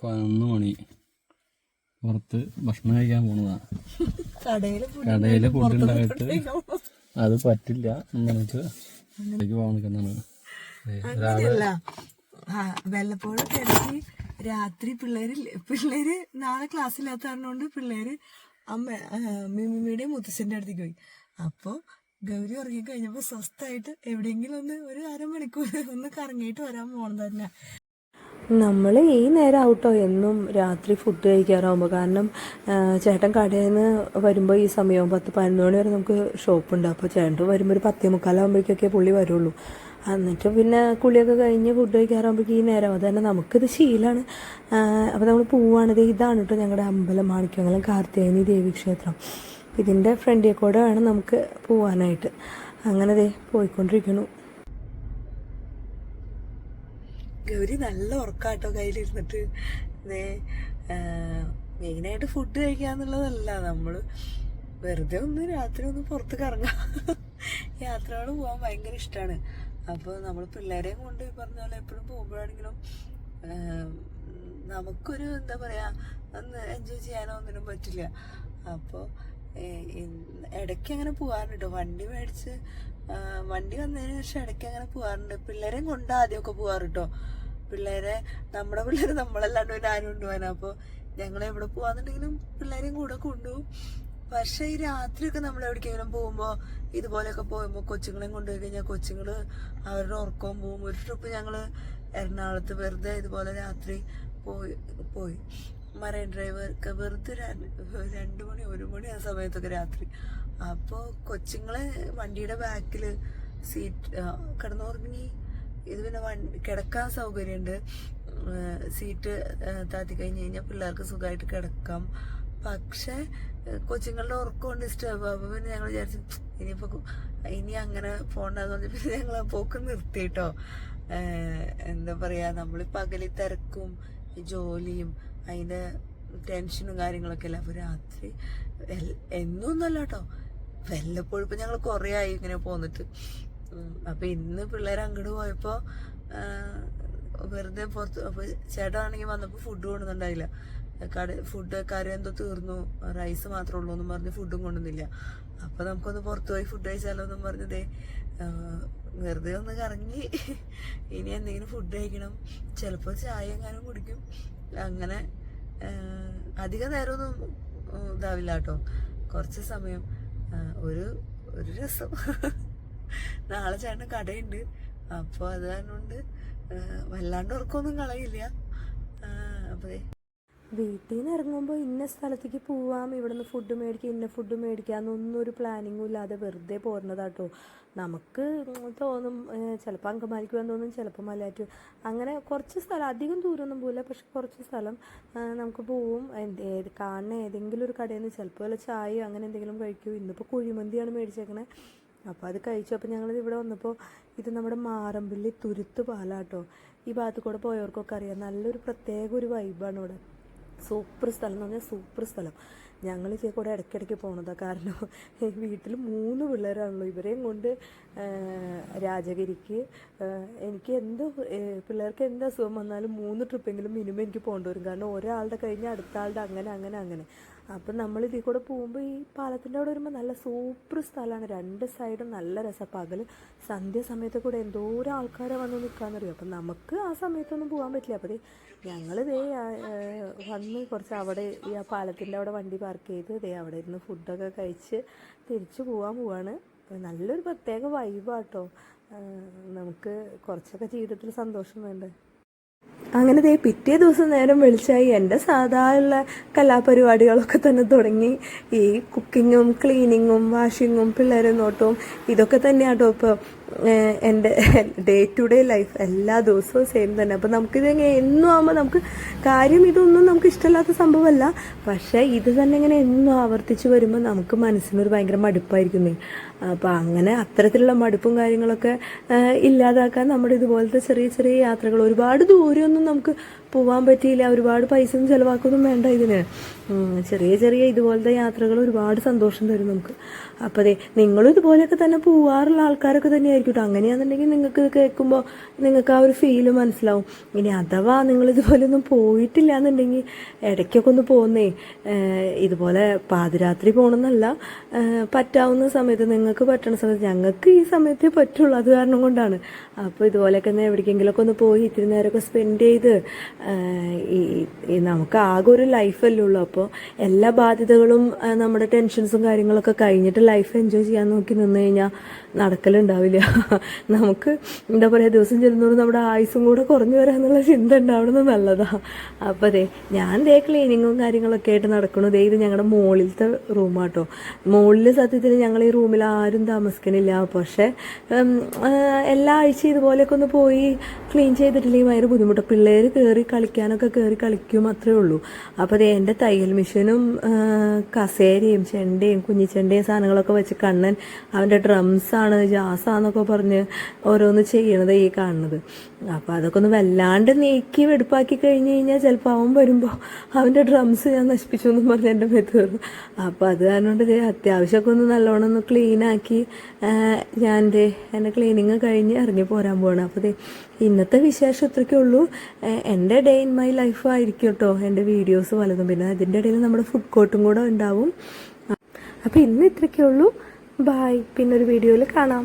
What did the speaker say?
പതിനൊന്ന് മണി. പുറത്ത് ഭക്ഷണം കഴിക്കാൻ പോണതാണ് കടയിൽ കടയിൽ ഫുഡ് ഉണ്ടായിട്ട് അത് പറ്റില്ല നമുക്ക് ഇതിലേക്ക് പോകാൻ നിൽക്കുന്നതാണ്. ആ വല്ലപ്പോഴും ഇടയ്ക്ക് രാത്രി പിള്ളേര് പിള്ളേര് നാളെ ക്ലാസ് ഇല്ലാത്ത കാരണം പിള്ളേര് അമ്മ ആ, മുത്തശ്ശന്റെ മുത്തശ്ശന്റെ അടുത്തേക്ക് പോയി. അപ്പൊ ഗൗരി ഉറങ്ങി കഴിഞ്ഞപ്പോ സ്വസ്ഥമായിട്ട് എവിടെയെങ്കിലും ഒന്ന് ഒരു അരമണിക്കൂർ ഒന്ന് കറങ്ങിയിട്ട് വരാൻ പോണം തന്നെ നമ്മൾ ഈ നേരം ഔട്ടോ എന്നും രാത്രി ഫുഡ് കഴിക്കാറാവുമ്പോൾ കാരണം ചേട്ടൻ കടയിൽ നിന്ന് വരുമ്പോൾ ഈ സമയവും പത്ത് പതിനൊന്ന് മണി വരെ നമുക്ക് ഷോപ്പ് ഉണ്ട്. അപ്പോൾ ചേട്ടൻ വരുമ്പോൾ ഒരു പത്തേ മുക്കാലാകുമ്പോഴേക്കൊക്കെ പുള്ളി വരുള്ളൂ. എന്നിട്ട് പിന്നെ കുളിയൊക്കെ കഴിഞ്ഞ് ഫുഡ് കഴിക്കാറാകുമ്പോഴേക്കും ഈ നേരം അത് തന്നെ നമുക്കിത് ശീലമാണ് അപ്പോൾ നമ്മൾ പോവുകയാണ് ഇത് ഇതാണ് കേട്ടോ ഞങ്ങളുടെ അമ്പലം മാണിക്യമംഗലം കാർത്തികേയനി ദേവീക്ഷേത്രം. ഇതിന്റെ ഫ്രണ്ടിൽ കൂടെ വേണം നമുക്ക് പോവാനായിട്ട്. അങ്ങനെ ദേ പോയിക്കൊണ്ടിരിക്കണു. ഗൗരി നല്ല ഉറക്കാട്ടോ കയ്യിലിരുന്നിട്ട്. മെയിനായിട്ട് ഫുഡ് കഴിക്കാന്നുള്ളതല്ല നമ്മൾ വെറുതെ ഒന്ന് രാത്രി ഒന്ന് പുറത്ത് കറങ്ങാം യാത്രകൾ പോകാൻ ഭയങ്കര ഇഷ്ടമാണ് അപ്പോൾ നമ്മൾ പിള്ളേരെയും കൊണ്ട് പറഞ്ഞ പോലെ എപ്പോഴും പോകുമ്പോഴാണെങ്കിലും നമുക്കൊരു എന്താ പറയുക ഒന്ന് എൻജോയ് ചെയ്യാനോ ഒന്നിനും പറ്റില്ല. അപ്പോൾ ഇടയ്ക്ക് അങ്ങനെ പോകാറുണ്ട് വണ്ടി മേടിച്ച് വണ്ടി വന്നതിന് ശേഷം ഇടയ്ക്ക് അങ്ങനെ പോകാറുണ്ട് പിള്ളേരെയും കൊണ്ട് ആദ്യമൊക്കെ പോകാറ് കേട്ടോ പിള്ളേരെ നമ്മുടെ പിള്ളേർ നമ്മളല്ലാണ്ട് പിന്നെ ആരും കൊണ്ടുപോകാൻ അപ്പോൾ ഞങ്ങൾ എവിടെ പോകാന്നുണ്ടെങ്കിലും പിള്ളേരെയും കൂടെ കൊണ്ടുപോകും പക്ഷെ ഈ രാത്രിയൊക്കെ നമ്മൾ എവിടേക്കെങ്കിലും പോകുമ്പോൾ ഇതുപോലെയൊക്കെ പോകുമ്പോൾ കൊച്ചുങ്ങളെയും കൊണ്ടുപോയി കഴിഞ്ഞാൽ കൊച്ചുങ്ങൾ അവരുടെ ഉറക്കവും പോകും ഒരു ട്രിപ്പ് ഞങ്ങൾ എറണാകുളത്ത് വെറുതെ ഇതുപോലെ രാത്രി പോയി പോയി. മറൈൻ ഡ്രൈവർക്ക് വെറുതെ രണ്ടു മണി ഒരു മണി ആ സമയത്തൊക്കെ രാത്രി. അപ്പോൾ കൊച്ചുങ്ങളെ വണ്ടിയുടെ ബാക്കിൽ സീറ്റ് കിടന്നുറങ്ങി. ഇത് പിന്നെ വണ്ടി കിടക്കാൻ സൗകര്യമുണ്ട് സീറ്റ് താത്തി കഴിഞ്ഞ് കഴിഞ്ഞാൽ പിള്ളേർക്ക് സുഖമായിട്ട് കിടക്കാം. പക്ഷെ കൊച്ചുങ്ങളുടെ ഉറക്കം ഡിസ്റ്റർബ് അപ്പോൾ പിന്നെ ഞങ്ങൾ വിചാരിച്ചു ഇനിയിപ്പോൾ ഇനി അങ്ങനെ പോകണ്ടെന്ന് പറഞ്ഞ പിന്നെ ഞങ്ങൾ ആ പോക്ക് നിർത്തിയിട്ടോ എന്താ പറയുക നമ്മൾ പകലി തിരക്കും ജോലിയും അതിന്റെ ടെൻഷനും കാര്യങ്ങളൊക്കെ അല്ല? അപ്പോൾ രാത്രി എന്നൊന്നല്ല കേട്ടോ വല്ലപ്പോഴും ഇപ്പം ഞങ്ങൾ കുറേ ആയി ഇങ്ങനെ പോന്നിട്ട്. അപ്പം ഇന്ന് പിള്ളേർ അങ്ങോട്ട് പോയപ്പോൾ വെറുതെ പുറത്ത് അപ്പോൾ ചേട്ടനാണെങ്കിൽ വന്നപ്പോൾ ഫുഡ് കൊണ്ടുവന്നുണ്ടായില്ല കട ഫുഡ് കാര്യം എന്തോ തീർന്നു. റൈസ് മാത്രമേ ഉള്ളൂ എന്നും പറഞ്ഞ് ഫുഡും കൊണ്ടുവന്നില്ല. അപ്പോൾ നമുക്കൊന്ന് പുറത്തു പോയി ഫുഡ് കഴിച്ചാലോ എന്നും പറഞ്ഞതേ വെറുതെ ഒന്ന് കറങ്ങി. ഇനി എന്തെങ്കിലും ഫുഡ് കഴിക്കണം. ചിലപ്പോൾ ചായ എങ്ങാനും കുടിക്കും. അങ്ങനെ അധിക നേരമൊന്നും ഇതാവില്ല കേട്ടോ. കുറച്ച് സമയം ഒരു ഒരു രസം. നാളെ ചേട്ടന് കടയുണ്ട്. അപ്പോൾ അത് കാരണമുണ്ട് വല്ലാണ്ട് ഉറക്കമൊന്നും കളയില്ല. അപ്പോൾ വീട്ടിൽ നിന്ന് ഇറങ്ങുമ്പോൾ ഇന്ന സ്ഥലത്തേക്ക് പോവാം ഇവിടുന്ന് ഫുഡ് മേടിക്കാം ഇന്ന ഫുഡ് മേടിക്കാമെന്നൊന്നും ഒരു പ്ലാനിങ്ങും ഇല്ലാതെ വെറുതെ പോരുന്നതാട്ടോ നമുക്ക് തോന്നും ചിലപ്പോൾ അങ്കമാലിക്ക് പോകാൻ തോന്നും ചിലപ്പോൾ മലയാറ്റൂർ അങ്ങനെ കുറച്ച് സ്ഥലം അധികം ദൂരമൊന്നും പോകില്ല പക്ഷെ കുറച്ച് സ്ഥലം നമുക്ക് പോവും. ഏത് കാണുന്ന ഏതെങ്കിലും ഒരു കടയിൽ നിന്ന് ചിലപ്പോൾ വല്ല ചായയോ അങ്ങനെ എന്തെങ്കിലും കഴിക്കും. ഇന്നിപ്പോൾ കുഴിമന്തിയാണ് മേടിച്ചേക്കണേ. അപ്പോൾ അത് കഴിച്ചു. അപ്പോൾ ഞങ്ങൾ ഇവിടെ വന്നപ്പോൾ ഇത് നമ്മുടെ മാറമ്പിള്ളി തുരുത്ത് പാലാട്ടോ. ഈ ഭാഗത്ത് കൂടെ പോയവർക്കൊക്കെ അറിയാം. നല്ലൊരു പ്രത്യേക ഒരു വൈബാണ് ഇവിടെ. സൂപ്പർ സ്ഥലം എന്ന് പറഞ്ഞാൽ സൂപ്പർ സ്ഥലം. ഞങ്ങൾ കൂടെ ഇടയ്ക്കിടയ്ക്ക് പോണതാ കാരണം വീട്ടിൽ മൂന്ന് പിള്ളേരാണല്ലോ. ഇവരെയും കൊണ്ട് രാജഗിരിക്ക് എനിക്ക് എന്ത് പിള്ളേർക്ക് എന്ത് അസുഖം വന്നാലും മൂന്ന് ട്രിപ്പെങ്കിലും മിനിമം എനിക്ക് പോകേണ്ടി വരും. കാരണം ഒരാളുടെ കഴിഞ്ഞ് അടുത്ത ആളുടെ അങ്ങനെ അങ്ങനെ അങ്ങനെ. അപ്പം നമ്മൾ ഇതിൽ കൂടെ പോകുമ്പോൾ ഈ പാലത്തിന്റെ അവിടെ വരുമ്പോൾ നല്ല സൂപ്പർ സ്ഥലമാണ്. രണ്ട് സൈഡും നല്ല രസം. പകൽ സന്ധ്യ സമയത്ത് കൂടെ എന്തോരം ആൾക്കാരെ വന്ന് നിൽക്കാന്നറിയോ അപ്പം നമുക്ക് ആ സമയത്തൊന്നും പോകാൻ പറ്റില്ല. അപ്പോൾ ഞങ്ങൾ ദേ വന്ന് കുറച്ച് അവിടെ ഈ ആ പാലത്തിന്റെ അവിടെ വണ്ടി പാർക്ക് ചെയ്ത് ദേ അവിടെ ഇരുന്ന് ഫുഡൊക്കെ കഴിച്ച് തിരിച്ചു പോകാൻ പോവാണ്. നല്ലൊരു പ്രത്യേക വൈബാട്ടോ നമുക്ക് കുറച്ചൊക്കെ ജീവിതത്തിൽ സന്തോഷം വേണ്ടേ? അങ്ങനെ ദേ പിറ്റേ ദിവസം നേരം വെളിച്ചായി എന്റെ സാധാരണ കലാപരിപാടികളൊക്കെ തന്നെ തുടങ്ങി. ഈ കുക്കിങ്ങും ക്ലീനിങ്ങും വാഷിങ്ങും പിള്ളേരെ നോട്ടവും ഇതൊക്കെ തന്നെയാട്ടോ. ഇപ്പോൾ എന്റെ ഡേ ടു ഡേ ലൈഫ് എല്ലാ ദിവസവും സെയിം തന്നെ. അപ്പോൾ നമുക്കിത് എന്നും ആകുമ്പോൾ നമുക്ക് കാര്യം ഇതൊന്നും നമുക്ക് ഇഷ്ടമില്ലാത്ത സംഭവമല്ല. പക്ഷേ ഇത് തന്നെ ഇങ്ങനെ എന്നും ആവർത്തിച്ച് വരുമ്പോൾ നമുക്ക് മനസ്സിനൊരു ഭയങ്കര മടുപ്പായിരിക്കുന്നേ അപ്പോൾ അങ്ങനെ അത്തരത്തിലുള്ള മടുപ്പും കാര്യങ്ങളൊക്കെ ഇല്ലാതാക്കാൻ നമ്മുടെ ഇതുപോലത്തെ ചെറിയ ചെറിയ യാത്രകൾ ഒരുപാട് ദൂരമൊന്നും നമുക്ക് പോവാൻ പറ്റിയില്ല. ഒരുപാട് പൈസ ഒന്നും ചിലവാക്കൊന്നും വേണ്ട ഇതിന്. ചെറിയ ചെറിയ ഇതുപോലത്തെ യാത്രകൾ ഒരുപാട് സന്തോഷം തരും നമുക്ക്. അപ്പോൾ അതെ നിങ്ങളും ഇതുപോലെയൊക്കെ തന്നെ പോവാറുള്ള ആൾക്കാരൊക്കെ തന്നെയായിരിക്കും കേട്ടോ അങ്ങനെയാണെന്നുണ്ടെങ്കിൽ നിങ്ങൾക്ക് ഇത് കേൾക്കുമ്പോൾ നിങ്ങൾക്ക് ആ ഒരു ഫീൽ മനസ്സിലാവും. ഇനി അഥവാ നിങ്ങൾ ഇതുപോലെ ഒന്നും പോയിട്ടില്ല എന്നുണ്ടെങ്കിൽ ഇടയ്ക്കൊക്കെ ഒന്ന് പോകുന്നേ ഇതുപോലെ പാതിരാത്രി പോകണമെന്നല്ല പറ്റാവുന്ന സമയത്ത് നിങ്ങൾക്ക് പറ്റണ സമയത്ത് ഞങ്ങൾക്ക് ഈ സമയത്തേ പറ്റുള്ളൂ. അത് കാരണം കൊണ്ടാണ്. അപ്പോൾ ഇതുപോലെയൊക്കെ തന്നെ എവിടേക്കെങ്കിലുമൊക്കെ ഒന്ന് പോയി ഇത്തിരി നേരമൊക്കെ സ്പെൻഡ് ചെയ്ത് ഈ നമുക്ക് ആകെ ഒരു ലൈഫല്ലേ ഉള്ളൂ. അപ്പോൾ എല്ലാ ബാധ്യതകളും നമ്മുടെ ടെൻഷൻസും കാര്യങ്ങളൊക്കെ കഴിഞ്ഞിട്ട് ലൈഫ് എൻജോയ് ചെയ്യാൻ നോക്കി നിന്ന് കഴിഞ്ഞാൽ നടക്കലുണ്ടാവില്ല. നമുക്ക് എന്താ പറയുക ദിവസം ചെല്ലുന്നതോട് നമ്മുടെ ആയുസും കൂടെ കുറഞ്ഞു വരാന്നുള്ള ചിന്ത ഉണ്ടാവണമെന്ന് നല്ലതാ. അപ്പോൾ അതെ ഞാൻ ദേ ക്ലീനിങ്ങും കാര്യങ്ങളൊക്കെ ആയിട്ട് നടക്കണു. ദേ ഇത് ഞങ്ങളുടെ മുകളിലത്തെ റൂമാട്ടോ മുകളിൽ സത്യത്തിൽ ഞങ്ങൾ ഈ റൂമിൽ ആരും താമസിക്കണില്ല. പക്ഷേ എല്ലാ ആഴ്ചയും ഇതുപോലെയൊക്കെ ഒന്ന് പോയി ക്ലീൻ ചെയ്തിട്ടില്ലെങ്കിൽ ഭയങ്കര ബുദ്ധിമുട്ട്. പിള്ളേർ കയറി കളിക്കാനൊക്കെ കയറി കളിക്കും അത്രേ ഉള്ളൂ. അപ്പോൾ അത് എന്റെ തയ്യൽ മെഷീനും കസേരയും ചെണ്ടയും കുഞ്ഞിച്ചെണ്ടയും സാധനങ്ങളൊക്കെ വെച്ച് കണ്ണൻ അവന്റെ ഡ്രംസാണ് ജാസാന്നൊക്കെ പറഞ്ഞ് ഓരോന്ന് ചെയ്യണത് ഈ കാണുന്നത്. അപ്പോൾ അതൊക്കെ ഒന്ന് വല്ലാണ്ട് നീക്കി വെടുപ്പാക്കി കഴിഞ്ഞ് കഴിഞ്ഞാൽ ചിലപ്പോൾ അവൻ വരുമ്പോൾ അവന്റെ ഡ്രംസ് ഞാൻ നശിപ്പിച്ചു എന്നും പറഞ്ഞ് എന്റെ മേത്ത് കയറും. അപ്പോൾ അത് കാരണം കൊണ്ട് അത്യാവശ്യമൊക്കെ ഒന്ന് നല്ലോണം ഒന്ന് ക്ലീനാക്കി ഞാൻ എന്റെ ക്ലീനിങ് കഴിഞ്ഞ് ഇറങ്ങി പോരാൻ പോകണം അപ്പോൾ ഇന്നത്തെ വിശേഷം ഇത്രയ്ക്കേ ഉള്ളൂ. എന്റെ ഡേ ഇൻ മൈ ലൈഫ് ആയിരിക്കും കേട്ടോ എന്റെ വീഡിയോസ് പലതും പിന്നെ അതിന്റെ ഇടയിൽ നമ്മുടെ ഫുഡ് കോർട്ടും കൂടെ ഉണ്ടാവും. അപ്പോൾ ഇന്ന് ഇത്രയ്ക്കേ ഉള്ളൂ. ബായ് പിന്നൊരു വീഡിയോയിൽ കാണാം.